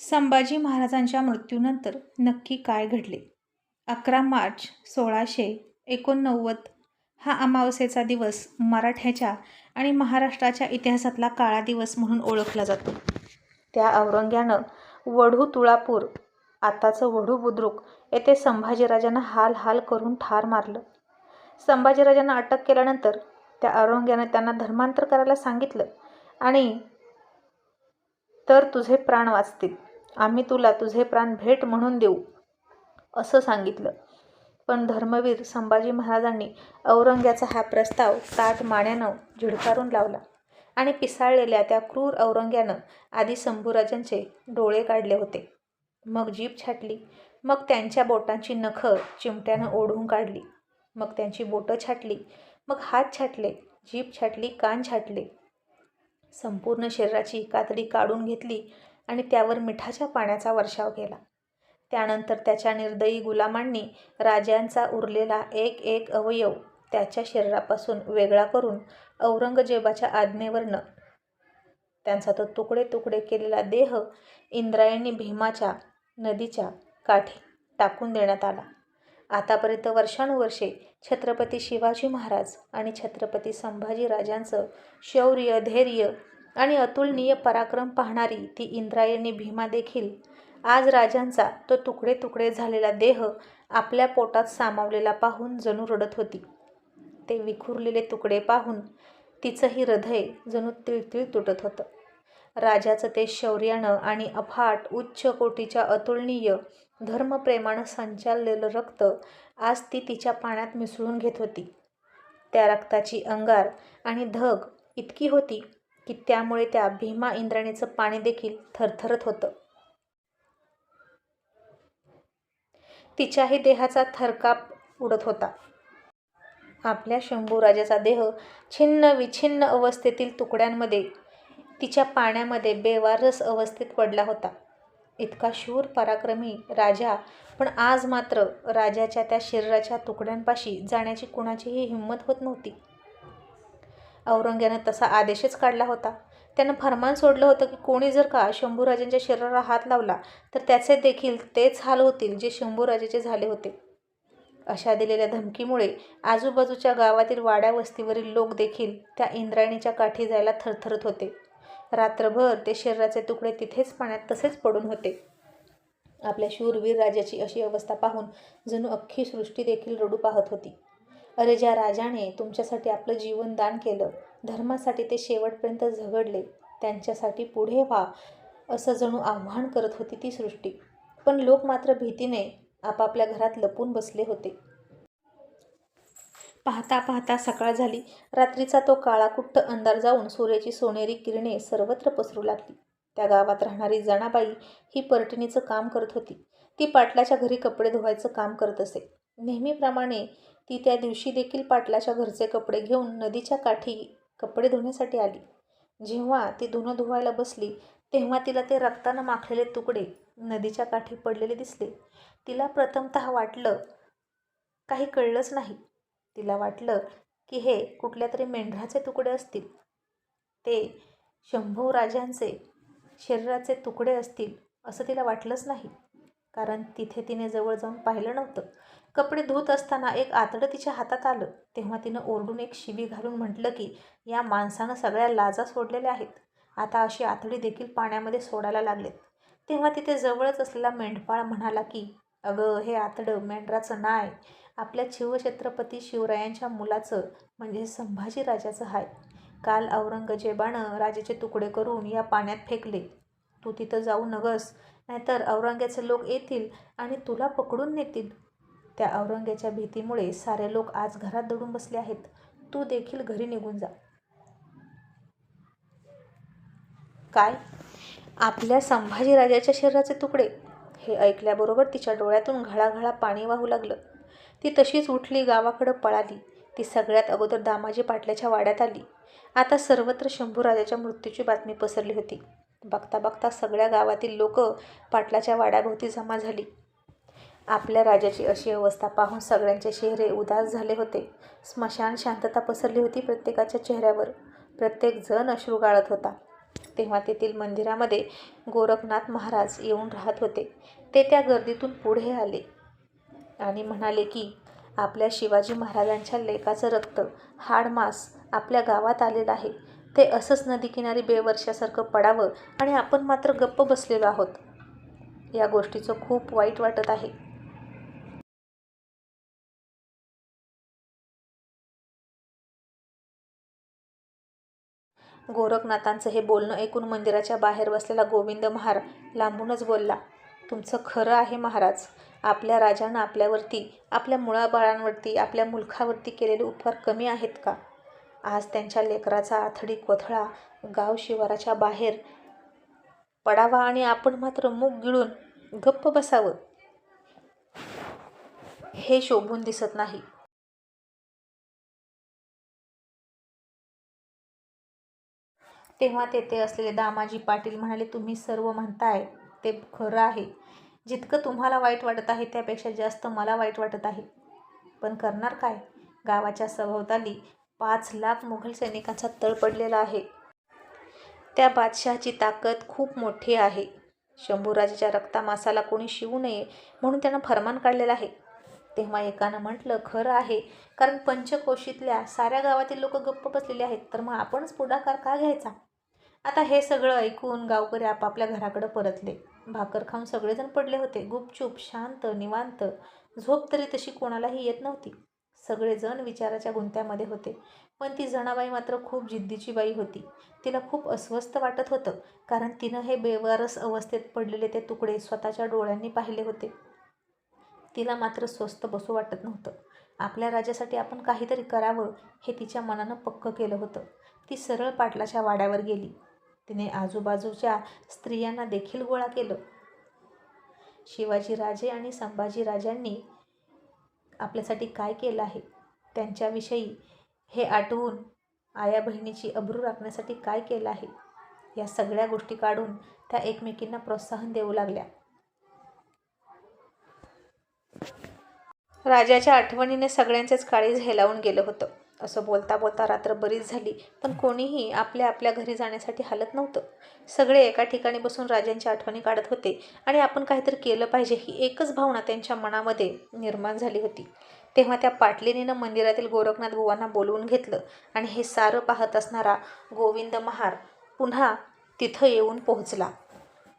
संभाजी महाराजांच्या मृत्यूनंतर नक्की काय घडले? अकरा मार्च सोळाशे एकोणनव्वद हा अमावस्येचा दिवस मराठ्याच्या आणि महाराष्ट्राच्या इतिहासातला काळा दिवस म्हणून ओळखला जातो. त्या औरंग्यानं वढू तुळापूर आताचं वढू बुद्रुक येथे संभाजीराजांना हाल हाल करून ठार मारलं. संभाजीराजांना अटक केल्यानंतर त्या औरंग्यानं त्यांना धर्मांतर करायला सांगितलं आणि तर तुझे प्राण वाचतील. आम्ही तुला तुझे प्राण भेट म्हणून देऊ असं सांगितलं. पण धर्मवीर संभाजी महाराजांनी औरंग्याचा हा प्रस्ताव ताट माण्यानं झिडकारून लावला आणि पिसाळलेल्या त्या क्रूर औरंग्यानं आधी शंभूराजांचे डोळे काढले होते. मग जीभ छाटली मग त्यांच्या बोटांची नखं चिमट्यानं ओढून काढली मग त्यांची बोटं छाटली मग हात छाटले जीभ छाटली कान छाटले संपूर्ण शरीराची कातडी काढून घेतली आणि त्यावर मिठाच्या पाण्याचा वर्षाव केला. त्यानंतर त्याच्या निर्दयी गुलामांनी राजांचा उरलेला एक एक अवयव त्याच्या शरीरापासून वेगळा करून औरंगजेबाच्या आज्ञेवरनं त्यांचा तो तुकडे तुकडे केलेला देह इंद्रायणी भीमाच्या नदीच्या काठी टाकून देण्यात आला. आतापर्यंत वर्षानुवर्षे छत्रपती शिवाजी महाराज आणि छत्रपती संभाजी राजांचं शौर्य धैर्य आणि अतुलनीय पराक्रम पाहणारी ती इंद्रायणी भीमा देखील आज राजांचा तो तुकडे तुकडे झालेला देह आपल्या पोटात सामावलेला पाहून जणू रडत होती. ते विखुरलेले तुकडे पाहून तिचंही हृदय जणू तिळतिळ तुटत होतं. राजाचं ते शौर्यानं आणि अफाट उच्च कोटीच्या अतुलनीय धर्मप्रेमानं संचाललेलं रक्त आज ती तिच्या पाण्यात मिसळून घेत होती. त्या रक्ताची अंगार आणि धग इतकी होती की त्यामुळे त्या भीमा इंद्राणीचं पाणी देखील थरथरत होतं. तिच्याही देहाचा थरकाप उडत होता. आपल्या शंभूराजाचा देह छिन्न विछिन्न अवस्थेतील तुकड्यांमध्ये तिच्या पाण्यामध्ये बेवारस अवस्थेत पडला होता. इतका शूर पराक्रमी राजा पण आज मात्र राजाच्या त्या शरीराच्या तुकड्यांपाशी जाण्याची कुणाचीही हिंमत होत नव्हती. औरंग्यानं तसा आदेशच काढला होता. त्यानं फरमान सोडलं होतं की कोणी जर का शंभूराजांच्या शरीराला हात लावला तर त्याचे देखील तेच हाल होतील जे शंभूराजाचे झाले होते. अशा दिलेल्या धमकीमुळे आजूबाजूच्या गावातील वाड्या वस्तीवरील लोक देखील त्या इंद्रायणीच्या काठी जायला थरथरत होते. रात्रभर ते शरीराचे तुकडे तिथेच पाण्यात तसेच पडून होते. आपल्या शूरवीर राजाची अशी अवस्था पाहून जणू अख्खी सृष्टी देखील रडू पाहत होती. अरे ज्या राजाने तुमच्यासाठी आपलं जीवन दान केलं धर्मासाठी ते शेवटपर्यंत झगडले त्यांच्यासाठी पुढे व्हा असं जणू आव्हान करत होती ती सृष्टी. पण लोक मात्र भीतीने आपापल्या घरात लपून बसले होते. पाहता पाहता सकाळ झाली. रात्रीचा तो काळाकुट्ट अंधार जाऊन सूर्याची सोनेरी किरणे सर्वत्र पसरू लागली. त्या गावात राहणारी जणाबाई ही पर्टिनीचं काम करत होती. ती पाटलाच्या घरी कपडे धुवायचं काम करत असे. नेहमीप्रमाणे ती त्या दिवशी देखील पाटलाच्या घरचे कपडे घेऊन नदीच्या काठी कपडे धुण्यासाठी आली. जेव्हा ती धुणं धुवायला बसली तेव्हा तिला ते रक्तानं माखलेले तुकडे नदीच्या काठी पडलेले दिसले. तिला प्रथमत वाटलं काही कळलंच नाही. तिला वाटलं की हे कुठल्या तरी मेंढराचे तुकडे असतील. ते शंभू राजांचे शरीराचे तुकडे असतील असं तिला वाटलंच नाही. कारण तिथे तिने जवळ जाऊन पाहिलं नव्हतं. कपडे धुत असताना एक आतडं तिच्या हातात आलं. तेव्हा तिनं ओरडून एक शिवी घालून म्हटलं की या माणसानं सगळ्या लाजा सोडलेल्या आहेत. आता अशी आतडी देखील पाण्यामध्ये सोडायला लागलेत. तेव्हा तिथे जवळच असलेला मेंढपाळ म्हणाला की अगं हे आतडं मेंढराचं नाय. आपल्या शिवछत्रपती शिवरायांच्या मुलाचं म्हणजे संभाजीराजाचं हाय. काल औरंगजेबानं राजाचे तुकडे करून या पाण्यात फेकले. तू तिथं जाऊ नगस नाहीतर औरंग्याचे लोक येतील आणि तुला पकडून नेतील. त्या औरंग्याच्या भीतीमुळे सारे लोक आज घरात दडून बसले आहेत. तू देखील घरी निघून जा. काय? आपल्या संभाजीराजाच्या शरीराचे तुकडे. हे ऐकल्याबरोबर तिच्या डोळ्यातून घळाघळा पाणी वाहू लागलं. ती तशीच उठली गावाकडं पळाली. ती सगळ्यात अगोदर दामाजी पाटल्याच्या वाड्यात आली. आता सर्वत्र शंभूराजाच्या मृत्यूची बातमी पसरली होती. बघता बघता सगळ्या गावातील लोक पाटलाच्या वाड्याभोवती जमा झाली. आपल्या राजाची अशी अवस्था पाहून सगळ्यांचे चेहरे उदास झाले होते. स्मशान शांतता पसरली होती प्रत्येकाच्या चेहऱ्यावर. प्रत्येक जण अश्रू गाळत होता. तेव्हा तेथील मंदिरामध्ये गोरखनाथ महाराज येऊन राहत होते. ते त्या गर्दीतून पुढे आले आणि म्हणाले की आपल्या शिवाजी महाराजांच्या लेकाचं रक्त हाडमास आपल्या गावात आलेलं आहे. ते असंच नदीकिनारी बेवर्षासारखं पडावं आणि आपण मात्र गप्प बसलेलो आहोत. या गोष्टीचं खूप वाईट वाटत आहे. गोरखनाथांचं हे बोलणं ऐकून मंदिराच्या बाहेर बसलेला गोविंद महार लांबूनच बोलला तुमचं खरं आहे महाराज. आपल्या राजानं आपल्यावरती आपल्या मुळाबाळांवरती आपल्या मुलखावरती केलेले उपकार कमी आहेत का? आज त्यांच्या लेकराचा आथडी कोथळा गाव शिवाराच्या बाहेर पडावा आणि आपण मात्र मूग गिळून गप्प बसावं. हे शोभून दिसत नाही. तेव्हा तेथे असलेले दामाजी पाटील म्हणाले तुम्ही सर्व म्हणताय ते खरं आहे. जितकं तुम्हाला वाईट वाटत आहे त्यापेक्षा जास्त मला वाईट वाटत आहे. पण करणार काय? गावाच्या सभोवताली पाच लाख मुघल सैनिकांचा तळ पडलेला आहे. त्या बादशहाची ताकद खूप मोठी आहे. शंभूराजाच्या रक्तामासाला कोणी शिवू नये म्हणून त्यानं फरमान काढलेलं आहे. तेव्हा एकानं म्हटलं खरं आहे. कारण पंचकोशीतल्या साऱ्या गावातील लोक गप्प बसलेले आहेत. तर मग आपणच पुढाकार का घ्यायचा? आता हे सगळं ऐकून गावकरी आपापल्या घराकडं परतले. भाकर खाऊन सगळेजण पडले होते. गुपचूप शांत निवांत. झोप तरी तशी कोणालाही येत नव्हती. सगळेजण विचाराच्या गुंत्यामध्ये होते. पण ती जणाबाई मात्र खूप जिद्दीची बाई होती. तिला खूप अस्वस्थ वाटत होतं. कारण तिनं हे बेवारस अवस्थेत पडलेले ते तुकडे स्वतःच्या डोळ्यांनी पाहिले होते. तिला मात्र स्वस्त बसू वाटत नव्हतं. आपल्या राजासाठी आपण काहीतरी करावं हे तिच्या मनानं पक्क केलं होतं. ती सरळ पाटलाच्या वाड्यावर गेली. तिने आजूबाजूच्या स्त्रियांना देखील गोळा केलं. शिवाजीराजे आणि संभाजीराजांनी आपल्यासाठी काय केलं आहे? त्यांच्याविषयी हे आठवून आया बहिणीची अब्रू राखण्यासाठी काय केलं आहे? या सगळ्या गोष्टी काढून त्या एकमेकींना प्रोत्साहन देऊ लागल्या. राजाच्या आठवणीने सगळ्यांचेच काळीज हेलावून गेलं होतं. असं बोलता बोलता रात्र बरीच झाली पण कोणीही आपल्या आपल्या घरी जाण्यासाठी हालत नव्हतं. सगळे एका ठिकाणी बसून राजांच्या आठवणी काढत होते आणि आपण काहीतरी केलं पाहिजे ही एकच भावना त्यांच्या मनामध्ये निर्माण झाली होती. तेव्हा त्या पाटलिनीनं मंदिरातील गोरखनाथ बुवांना बोलवून घेतलं आणि हे सारं पाहत असणारा गोविंद महार पुन्हा तिथं येऊन पोहोचला.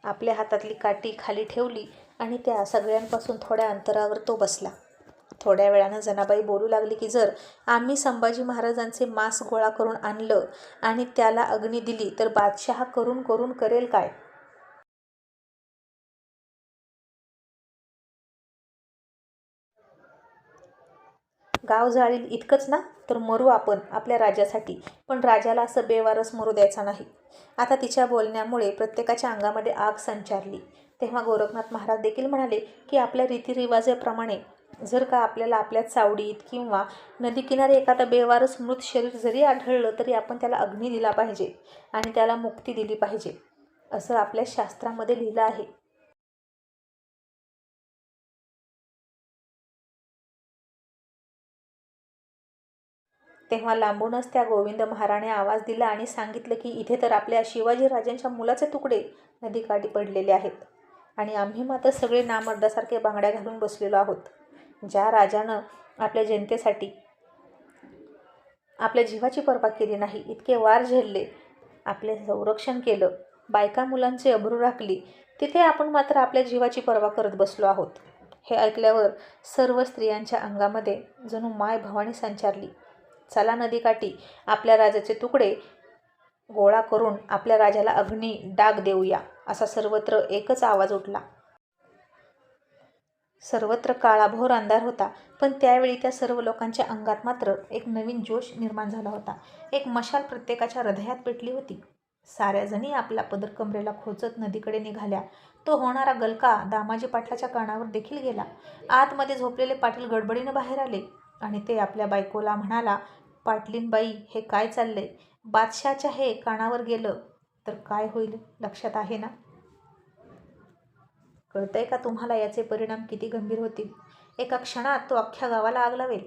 आपल्या हातातली काठी खाली ठेवली आणि त्या सगळ्यांपासून थोड्या अंतरावर तो बसला. थोड्या वेळानं जनाबाई बोलू लागली की जर आम्ही संभाजी महाराजांचे मांस गोळा करून आणलं आणि त्याला अग्नी दिली तर बादशहा करून करून करेल काय? गाव जाळील इतकंच ना? तर मरू आपण आपल्या राजासाठी. पण राजाला असं बेवारस मरू द्यायचा नाही. आता तिच्या बोलण्यामुळे प्रत्येकाच्या अंगामध्ये आग संचारली. तेव्हा गोरखनाथ महाराज देखील म्हणाले की आपल्या रीतिरिवाजाप्रमाणे जर का आपल्याला आपल्या चावडीत किंवा नदीकिनारी एखादा बेवारस मृत शरीर जरी आढळलं तरी आपण त्याला अग्नी दिला पाहिजे आणि त्याला मुक्ती दिली पाहिजे असं आपल्या शास्त्रामध्ये लिहिलं आहे. तेव्हा लांबूनच त्या गोविंद महाराणे आवाज दिला आणि सांगितलं की इथे तर आपल्या शिवाजीराजांच्या मुलाचे तुकडे नदीकाठी पडलेले आहेत. आणि आम्ही मात्र सगळे नामर्दासारखे बांगड्या घालून बसलेलो आहोत. ज्या राजानं आपल्या जनतेसाठी आपल्या जीवाची पर्वा केली नाही इतके वार झेलले आपले संरक्षण केलं बायका मुलांचे अब्रू राखली तिथे आपण मात्र आपल्या जीवाची पर्वा करत बसलो आहोत. हे ऐकल्यावर सर्व स्त्रियांच्या अंगामध्ये जणू माय भवानी संचारली. चला नदीकाठी आपल्या राजाचे तुकडे गोळा करून आपल्या राजाला अग्नी डाग देऊया असा सर्वत्र एकच आवाज उठला. सर्वत्र काळाभोर अंधार होता पण त्यावेळी त्या सर्व लोकांच्या अंगात मात्र एक नवीन जोश निर्माण झाला होता. एक मशाल प्रत्येकाच्या हृदयात पेटली होती. साऱ्या जणी आपला पदर कमरेला खोचत नदीकडे निघाल्या. तो होणारा गलका दामाजी पाटलाच्या कानावर देखील गेला. आतमध्ये झोपलेले पाटील गडबडीनं बाहेर आले आणि ते आपल्या बायकोला म्हणाला पाटलीनबाई हे काय चाललंय? बादशाच्या हे कानावर गेलं तर काय होईल? लक्षात आहे ना? कळतंय का तुम्हाला याचे परिणाम किती गंभीर होतील? एका क्षणात तो अख्ख्या गावाला आग लावेल.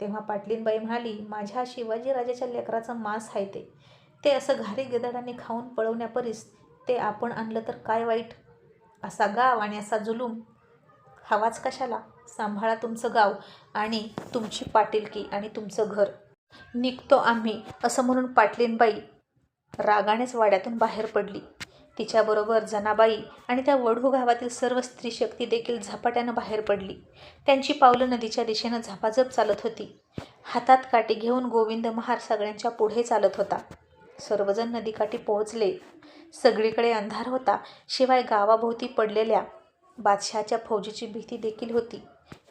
तेव्हा पाटलीनबाई म्हणाली माझ्या शिवाजीराजाच्या लेकराचं मांस आहे ते. ते असं घारी गिधाडाने खाऊन पळवण्यापरीस ते आपण आणलं तर काय वाईट? असा गाव आणि असा जुलूम. हवाच कशाला? सांभाळा तुमचं गाव आणि तुमची पाटीलकी आणि तुमचं घर. निघतो आम्ही असं म्हणून पाटलीनबाई रागानेच वाड्यातून बाहेर पडली. तिच्याबरोबर जनाबाई आणि त्या वढू गावातील सर्व स्त्री शक्ती देखील झपाट्यानं बाहेर पडली. त्यांची पावलं नदीच्या दिशेनं झपाझप चालत होती. हातात काठी घेऊन गोविंद महार सगळ्यांच्या पुढे चालत होता. सर्वजण नदीकाठी पोहोचले. सगळीकडे अंधार होता. शिवाय गावाभोवती पडलेल्या बादशहाच्या फौजीची भीती देखील होती.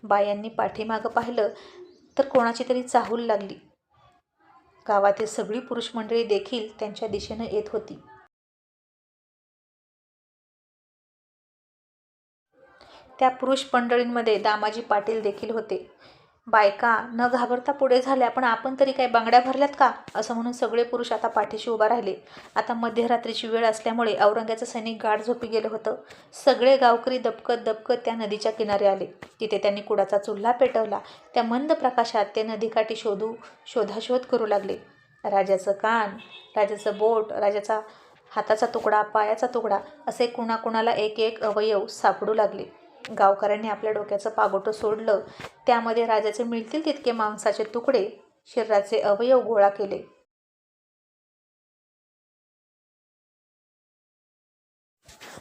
बायांनी पाठीमागं पाहिलं तर कोणाची तरी चाहूल लागली. गावातील सगळी पुरुष मंडळी देखील त्यांच्या दिशेनं येत होती. त्या पुरुष मंडळींमध्ये दामाजी पाटील देखील होते. बायका न घाबरता पुढे झाल्या पण आपण तरी काय बांगड्या भरल्यात का? असं म्हणून सगळे पुरुष आता पाठीशी उभा राहिले. आता मध्यरात्रीची वेळ असल्यामुळे औरंगाचं सैनिक गाढ झोपी गेलं होतं. सगळे गावकरी दबकत दबकत त्या नदीच्या किनारी आले. तिथे त्यांनी कुडाचा चुल्हा पेटवला. त्या मंद प्रकाशात ते नदीकाठी शोधू शोधाशोध करू लागले. राजाचं कान राजाचं बोट राजाचा हाताचा तुकडा पायाचा तुकडा असे कुणाकुणाला एक एक अवयव सापडू लागले. गावकऱ्यांनी आपल्या डोक्याचं पागोटं सोडलं. त्यामध्ये राजाचे मिळतील तितके मांसाचे तुकडे शरीराचे अवयव गोळा केले.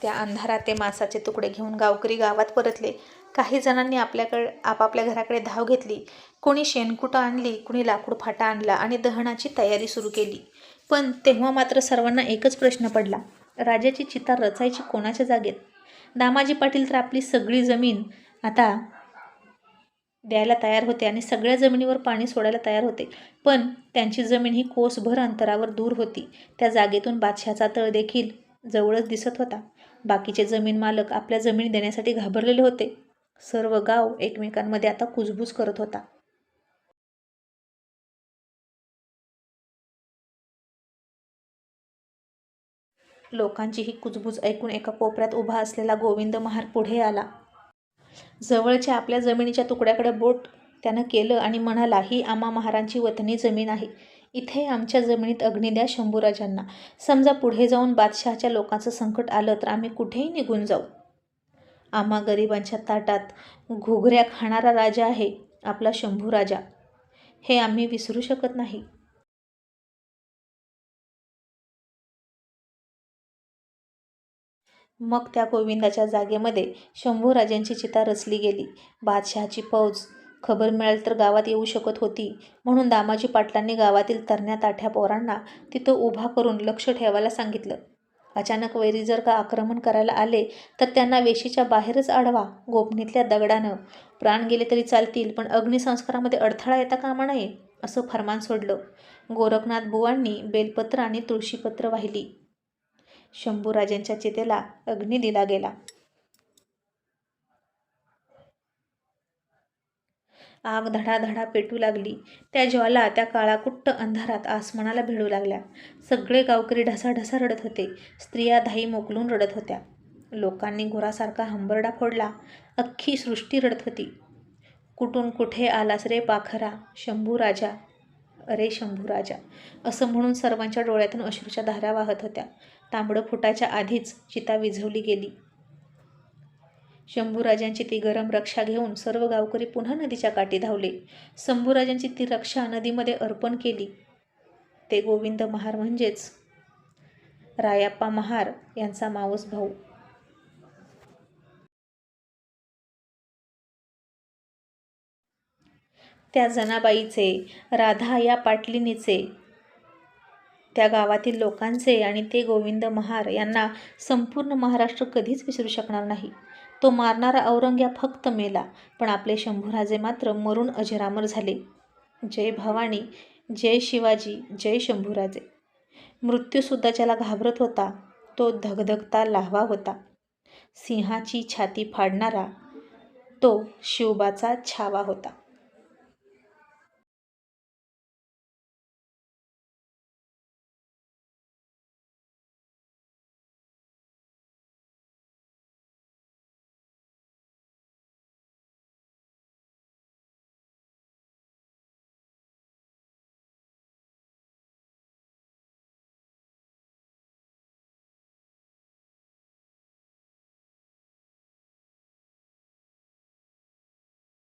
त्या अंधारात ते मांसाचे तुकडे घेऊन गावकरी गावात परतले. काही जणांनी आपल्याकडे आपापल्या घराकडे धाव घेतली. कोणी शेणकुटं आणली कोणी लाकूड फाटा आणला आणि दहनाची तयारी सुरू केली. पण तेव्हा मात्र सर्वांना एकच प्रश्न पडला. राजाची चिता रचायची कोणाच्या जागेत? दामाजी पाटील तर आपली सगळी जमीन आता द्यायला तयार होते आणि सगळ्या जमिनीवर पाणी सोडायला तयार होते. पण त्यांची जमीन ही कोसभर अंतरावर दूर होती. त्या जागेतून बादशहाचा तळ देखील जवळच दिसत होता. बाकीचे जमीन मालक आपल्या जमीन देण्यासाठी घाबरलेले होते. सर्व गाव एकमेकांमध्ये आता कुजबूज करत होता. लोकांची ही कुजबूज ऐकून एका कोपऱ्यात उभा असलेला गोविंद महार पुढे आला. जवळच्या आपल्या जमिनीच्या तुकड्याकडे बोट त्यानं केलं आणि म्हणाला ही आम्हा महारांची वतनी जमीन आहे. इथे आमच्या जमिनीत अग्नी द्या शंभूराजांना. समजा पुढे जाऊन बादशहाच्या लोकांचं संकट आलं तर आम्ही कुठेही निघून जाऊ. आम्हा गरिबांच्या ताटात घुगऱ्या खाणारा राजा आहे आपला शंभू राजा हे आम्ही विसरू शकत नाही. मग त्या गोविंदाच्या जागेमध्ये शंभूराजांची चिता रचली गेली. बादशहाची फौज. खबर मिळाली तर गावात येऊ शकत होती. म्हणून दामाजी पाटलांनी गावातील तरण्या ताठ्या पोरांना तिथं उभा करून लक्ष ठेवायला सांगितलं. अचानक वैरी जर का आक्रमण करायला आले तर त्यांना वेशीच्या बाहेरच अडवा गोपनीतल्या दगडानं. प्राण गेले तरी चालतील पण अग्निसंस्कारामध्ये अडथळा येता कामा नये असं फरमान सोडलं. गोरखनाथ बुवांनी बेलपत्र आणि तुळशीपत्र वाहिली. शंभूराजांच्या चितेला अग्नी दिला गेला. आग धडाधडा पेटू लागली. त्या ज्वाला त्या काळाकुट्ट अंधारात आसमानाला भिडू लागल्या. सगळे गावकरी ढसाढसा रडत होते. स्त्रिया धाई मोकलून रडत होत्या. लोकांनी घोरासारखा हंबरडा फोडला. अख्खी सृष्टी रडत होती. कुठून कुठे आलास रे पाखरा शंभू राजा अरे शंभू राजा असं म्हणून सर्वांच्या डोळ्यातून अश्रूच्या धारा वाहत होत्या. तांबडं फुटाच्या आधीच चिता विझवली गेली. शंभूराजांची ती गरम रक्षा घेऊन सर्व गावकरी पुन्हा नदीच्या काठी धावले. शंभूराजांची ती रक्षा नदीमध्ये अर्पण केली. ते गोविंद महार म्हणजेच रायाप्पा महार यांचा मावस भाऊ त्या जनाबाईचे राधा या पाटलिनीचे त्या गावातील लोकांचे आणि ते गोविंद महार यांना संपूर्ण महाराष्ट्र कधीच विसरू शकणार नाही. तो मारणारा औरंग्या फक्त मेला पण आपले शंभूराजे मात्र मरून अजरामर झाले. जय भवानी जय शिवाजी जय शंभूराजे. मृत्यूसुद्धा ज्याला घाबरत होता तो धगधगता लाहवा होता. सिंहाची छाती फाडणारा तो शिवबाचा छावा होता.